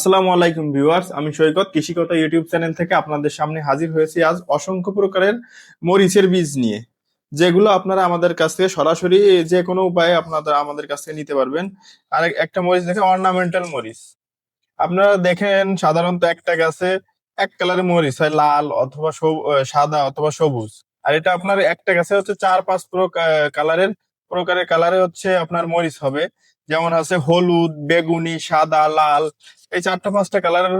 আসসালামু আলাইকুম ভিউয়ার্স, আমি সৈকত, কৃষিকতা ইউটিউব চ্যানেল থেকে আপনাদের সামনে হাজির হয়েছি আজ অসংখ্য প্রকারের মরিচের বীজ নিয়ে, যেগুলো আপনারা আমাদের কাছ থেকে সরাসরি যে কোনো উপায়ে আপনারা আমাদের কাছ থেকে নিতে পারবেন। আর একটা মরিচ দেখে অর্নামেন্টাল মরিচ। আপনারা দেখেন সাধারণত একটা গাছে এক কালারের মরিচ হয়, লাল অথবা সাদা অথবা সবুজ। আর এটা আপনার একটা গাছে হচ্ছে চার পাঁচ প্রকার কালারের, প্রকারের কালারে হচ্ছে আপনার মরিচ হবে। যেমন আছে হলুদ, বেগুনি, সাদা, লাল। এই চারটা, পাঁচটা কালারের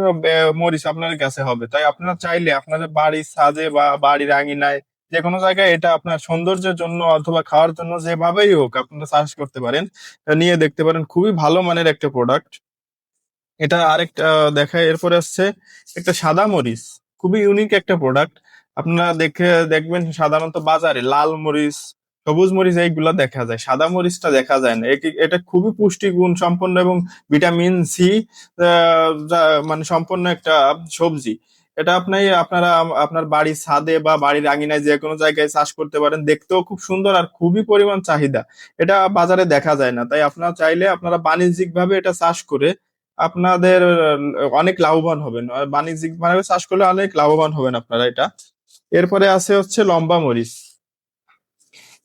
মরিচ আপনার কাছে হবে। তাই আপনারা চাইলে আপনাদের বাড়ির সাজে বা বাড়ির আঙিনায় যে কোনো জায়গায় এটা আপনার সৌন্দর্যের জন্য অথবা খাওয়ার জন্য যেভাবেই হোক আপনারা চাষ করতে পারেন। নিয়ে দেখতে পারেন খুবই ভালো মানের একটা প্রোডাক্ট এটা আরেকটা দেখায়, এরপরে আসছে একটা সাদা মরিচ। খুবই ইউনিক একটা প্রোডাক্ট আপনারা দেখে, দেখবেন সাধারণত বাজারে লাল মরিচ সবুজ মরিচ এইগুলা দেখা যায়, সাদা মরিচটা দেখা যায় না। এটা খুবই পুষ্টিগুণ সম্পন্ন এবং ভিটামিন সি মানে সম্পন্ন একটা সবজি। এটা আপনি, আপনারা আপনার বাড়ির ছাদে বা বাড়ির আঙিনায় যে কোনো জায়গায় চাষ করতে পারেন, দেখতেও খুব সুন্দর আর খুবই পরিমাণ চাহিদা। এটা বাজারে দেখা যায় না, তাই আপনারা চাইলে আপনারা বাণিজ্যিক ভাবে এটা চাষ করে আপনাদের অনেক লাভবান হবেন। বাণিজ্যিক ভাবে চাষ করলে অনেক লাভবান হবেন আপনারা এটা। এরপরে আছে হচ্ছে লম্বা মরিচ।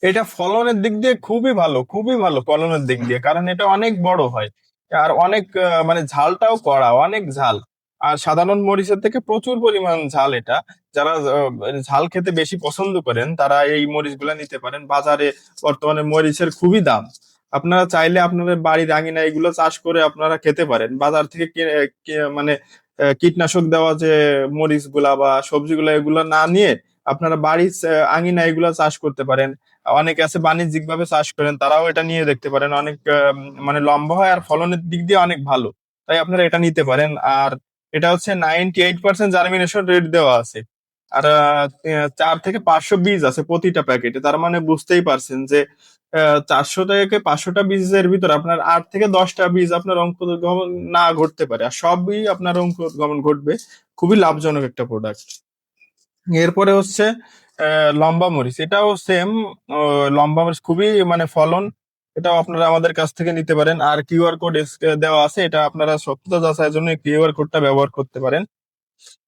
এটা ফলনের দিক দিয়ে খুবই ভালো খুবই ভালো ফলনের দিক দিয়ে, কারণ এটা অনেক বড় হয়। আর অনেক মানে ঝালটাও কড়া, অনেক ঝাল। আর সাধারণ মরিচের থেকে প্রচুর পরিমাণ ঝাল এটা। যারা ঝাল খেতে বেশি পছন্দ করেন, তারা এই মরিচগুলা নিতে পারেন। বাজারে বর্তমানে মরিচের খুবই দাম। আপনারা চাইলে আপনাদের বাড়ির আঙিনা এগুলো চাষ করে আপনারা খেতে পারেন। বাজার থেকে মানে কীটনাশক দেওয়া যে মরিচগুলা বা সবজিগুলা এগুলো না নিয়ে আপনারা বাড়ির আঙিনা এগুলো চাষ করতে পারেন। অনেকে আছে বাণিজ্যিক ভাবে চাষ করেন, তারাও এটা নিয়ে দেখতে পারেন। অনেক মানে লম্বা হয় আর ফলনের দিক দিয়ে অনেক ভালো। তাই আপনারা এটা নিতে পারেন। আর এটা হচ্ছে ninety eight percent germination rate দেওয়া আছে। আর চার থেকে পাঁচশো বীজ আছে প্রতিটা প্যাকেটে। তার মানে বুঝতেই পারছেন যে চারশো থেকে পাঁচশোটা বীজের ভিতর আপনার আট থেকে দশটা বীজ আপনার অঙ্কুরোদ্গমন না ঘটতে পারে। আর সবই আপনার অঙ্কুরোদ্গমন ঘটবে। খুবই লাভজনক একটা প্রোডাক্ট এরপরে হচ্ছে লম্বা মরিচ। এটাও সেম লম্বা মরিচ খুবই মানে ফলন এটাও আপনারা আমাদের কাছ থেকে নিতে পারেন। আর কিউআর কোড দেওয়া আছে, এটা আপনারা সত্যতা যাচাইয়ের জন্য কিউআর কোডটা ব্যবহার করতে পারেন।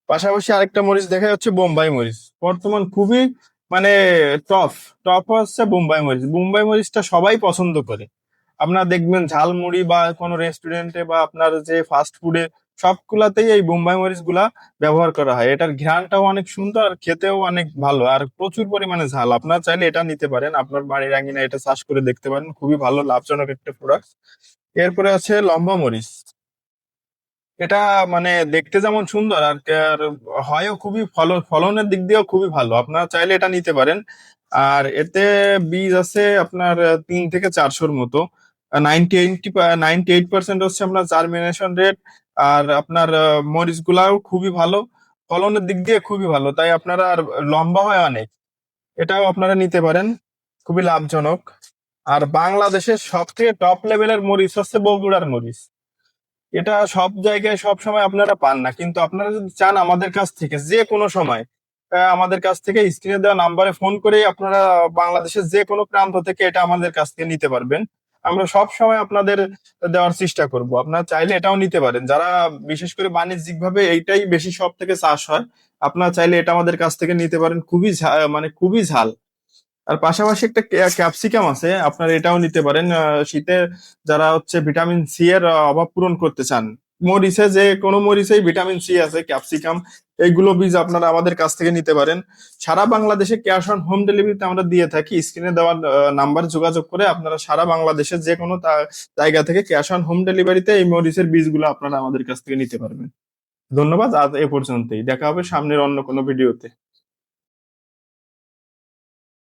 পাশাপাশি আরেকটা মরিচ দেখা যাচ্ছে বোম্বাই মরিচ। বর্তমান খুবই মানে টপ টপ হচ্ছে বোম্বাই মরিচ। বোম্বাই মরিচটা সবাই পছন্দ করে। আপনারা দেখবেন ঝালমুড়ি বা কোনো রেস্টুরেন্টে বা আপনার যে ফাস্ট ফুডে সবগুলাতেই এই বোম্বাই মরিচগুলা ব্যবহার করা হয়। এটার ঘ্রাণটাও অনেক সুন্দর আর খেতেও অনেক ভালো। আর প্রচুর পরিমাণে ঝাল। আপনার চাইলে এটা নিতে পারেন। আপনার বাড়ির আঙিনা এটা চাষ করে দেখতে পারেন। খুবই ভালো, লাভজনক একটা প্রোডাক্ট এরপরে আছে লম্বা মরিচ। এটা মানে দেখতে যেমন সুন্দর আর হয়ও খুবই ফল ফলনের দিক দিয়েও খুবই ভালো। আপনারা চাইলে এটা নিতে পারেন। আর এতে বীজ আছে আপনার তিন থেকে চারশোর মতো। নাইনটি নাইনটি এইট পার্সেন্ট হচ্ছে আপনার জার্মিনেশন রেট আর আপনার আহ, মরিচগুলাও খুবই ভালো ফলনের দিক দিয়ে খুবই ভালো তাই আপনারা আর লম্বা হয় অনেক। এটাও আপনারা নিতে পারেন খুবই লাভজনক। আর বাংলাদেশের সব থেকে টপ লেভেলের মরিচ হচ্ছে বগুড়ার মরিচ। এটা সব জায়গায় সব সময় আপনারা পান না কিন্তু আপনারা যদি চান আমাদের কাছ থেকে যে কোনো সময় আমাদের কাছ থেকে স্ক্রিনে দেওয়া নাম্বারে ফোন করে আপনারা বাংলাদেশের যে কোনো প্রান্ত থেকে এটা আমাদের কাছ থেকে নিতে পারবেন। আমরা সব সময় আপনাদের দেওয়ার চেষ্টা করব। আপনারা চাইলে এটাও নিতে পারেন। যারা বিশেষ করে বাণিজ্যিক ভাবে এইটাই বেশি সব থেকে চাষ হয়, আপনারা চাইলে এটা আমাদের কাছ থেকে নিতে পারেন। খুবই মানে খুবই ঝাল। আর পাশাপাশি একটা ক্যাপসিকাম আছে, আপনারা এটাও নিতে পারেন। শীতে যারা হচ্ছে ভিটামিন সি এর অভাব পূরণ করতে চান, মরিচে যে কোনো মরিচেই ভিটামিন সি আছে, ক্যাপসিকাম এইগুলো বীজ আপনারা আমাদের কাছ থেকে নিতে পারেন। সারা বাংলাদেশে ক্যাশ অন হোম ডেলিভারিতে আমরা দিয়ে থাকি। স্ক্রিনে দেওয়ার নাম্বার যোগাযোগ করে আপনারা সারা বাংলাদেশের যে কোনো জায়গা থেকে ক্যাশ অন হোম ডেলিভারিতে এই মরিচের বীজগুলো আপনারা আমাদের কাছ থেকে নিতে পারবেন। ধন্যবাদ, আজ এ পর্যন্তই। দেখা হবে সামনের অন্য কোনো ভিডিওতে।